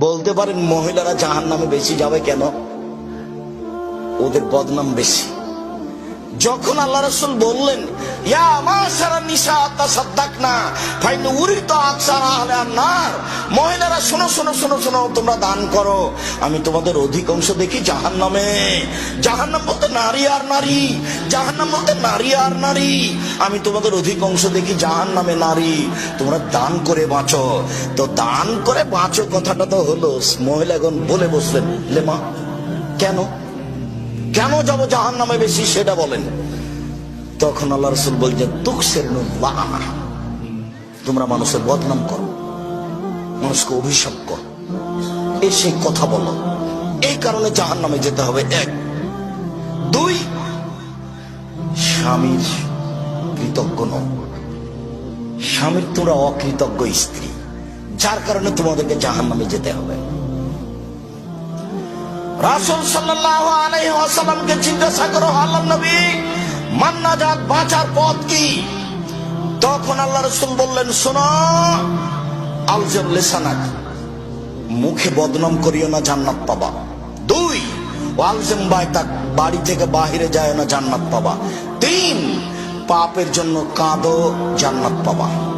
বলতে পারেন মহিলারা জাহান নামে বেশি যাবে কেন? ওদের বদনাম বেশি। যখন আল্লাহ রসুল বললেন মহিলারা শোনো শোনো শোনো শোনো, তোমরা দান করো। আমি তোমাদের অধিকাংশ দেখি জাহান্নামে। জাহান্নাম বলতে নারী আর নারী। জাহান্নাম বলতে নারী আর নারী। আমি তোমাদের অধিকাংশ দেখি জাহান্নামে নারী। তোমরা দান করে বাঁচো। তো দান করে বাঁচো কথাটা তো হলো, মহিলাগণ বলে বসলেন লেমা কেন? কেন যাব জাহান নামে বেশি সেটা বলেন। তখন আল্লাহ রসুল বলছেন তুকসের লানা তোমরা মানুষের বদনাম করো, মানুষকে অভিশাপ করো। এসে কথা বলো। এই কারণে জাহান নামে যেতে হবে, এক। দুই স্বামীর কৃতজ্ঞ নও। স্বামীর তোমরা অকৃতজ্ঞ স্ত্রী, যার কারণে তোমাদেরকে জাহান নামে যেতে হবে। রাসুল সাল্লাল্লাহু আলাইহি জিজ্ঞাসা করো আল্লাহ নবী, মান্নাজাত বাঁচার পথ কি? তখন আল্লাহ রাসূল বললেন, শোনো, আলজাম লিসানাক, মুখে বদনাম করিও না, জান্নাত পাবা। আলজাম বাইতাক বাড়ি থেকে বাহিরে যায় না জান্নাত পাবা। তিন, পাপের জন্য কাঁদো, জান্নাত পাবা।